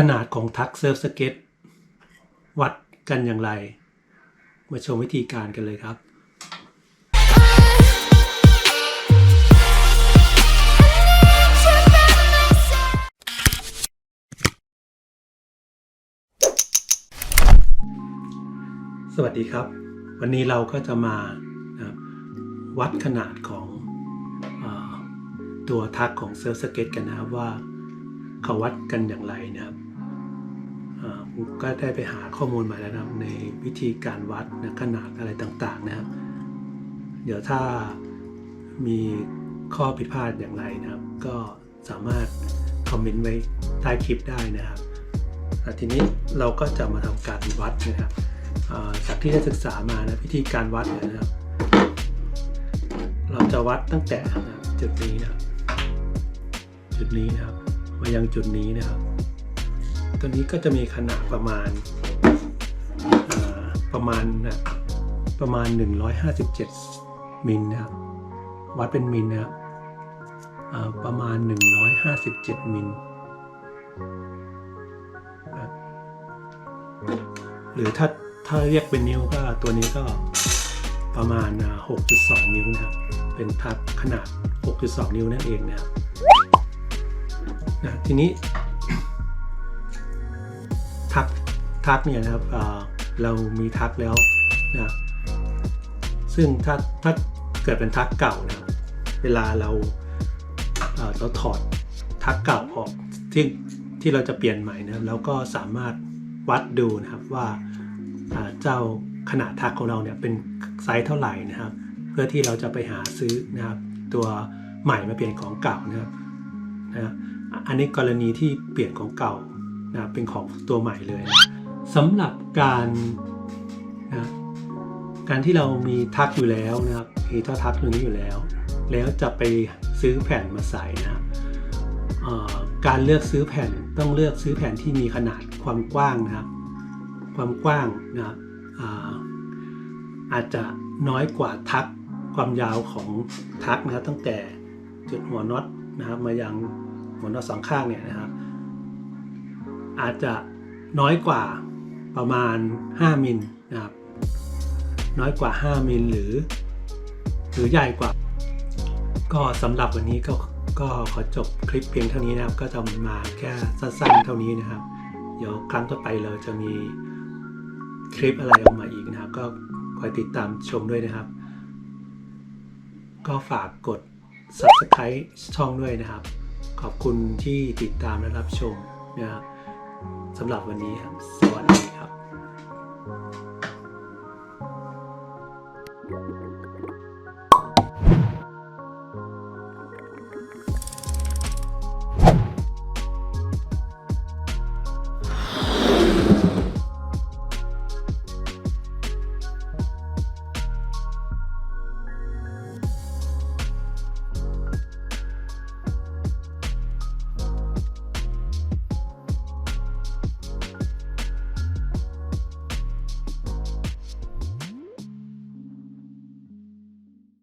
ขนาดของทักเซิร์ฟสเก็ตวัดกันอย่างไร มาชมวิธีการกันเลยครับสวัสดีครับ วันนี้เราก็จะมานะวัดขนาดของอตัวทักของเซิร์ฟสเก็ตกันนะครับว่าเขาวัดกันอย่างไรนะครับ ก็ได้ไปหาข้อมูลมาแล้วนะในวิธีการวัดนะขนาดอะไรต่างๆนะครับ เดี๋ยวถ้ามีข้อผิดพลาดอย่างไรนะครับ ก็สามารถคอมเมนต์ไว้ใต้คลิปได้นะครับทีนี้เราก็จะมาทำการวัดนะครับจากที่ได้ศึกษามานะวิธีการวัดเนี่ยนะครับ เราจะวัดตั้งแต่จุดนี้นะจุดนี้นะครับ มายังจุดนี้นะครับ ตัวนี้ก็จะมีขนาดประมาณอ่าประมาณนะประมาณ 157 มิลนะครับวัดเป็นมิลนะครับประมาณ 157 มิลหรือถ้าถ้าเรียกเป็นนิ้วก็ตัวนี้ก็ประมาณ 6.2 นิ้วนะครับ เป็นทับขนาด 6.2 นิ้วนั่นเองนะครับนะทีนี้ ทักเนี่ยนะครับเรามีทักแล้วนะซึ่งถ้าถ้าเกิดเป็นทักเก่านะเวลาเราเราถอดทักเก่าออกที่ที่เราจะเปลี่ยนใหม่นะครับแล้วก็สามารถวัดดูนะครับว่าาเจ้าขนาดทักของเราเนี่ยเป็นไซส์เท่าไหร่นะครับ เพื่อที่เราจะไปหาซื้อนะครับตัวใหม่มาเปลี่ยนของเก่านะครับนะอันนี้กรณีที่เปลี่ยนของเก่านะเป็นของตัวใหม่เลยนะ สำหรับการนะการที่เรามีทักอยู่แล้วนะครับมีท่อทักตัวนี้อยู่แล้ว แล้วจะไปซื้อแผ่นมาใส่นะการเลือกซื้อแผ่นต้องเลือกซื้อแผ่นที่มีขนาดความกว้างนะครับความกว้างนะครับอาอาจจะน้อยกว่าทักความยาวของทักนะครับตั้งแต่จุดหัวน็อตนะครับมายังหัวน็อตสองข้างเนี่ยนะครับอาจจะน้อยกว่า ประมาณ 5 มิลนะครับ น้อยกว่า 5 มิลหรือ หรือใหญ่กว่า ก็สำหรับวันนี้ก็ก็ขอจบคลิปเพียงเท่านี้นะครับ ก็จะมาแค่สั้นๆเท่านี้นะครับ เดี๋ยวครั้งต่อไปเราจะมีคลิปอะไรออกมาอีกนะครับ ก็คอยติดตามชมด้วยนะครับ ก็ฝากกด subscribe ช่องด้วยนะครับ ขอบคุณที่ติดตามและรับชมนะครับ สำหรับวันนี้ครับ สวัสดีครับ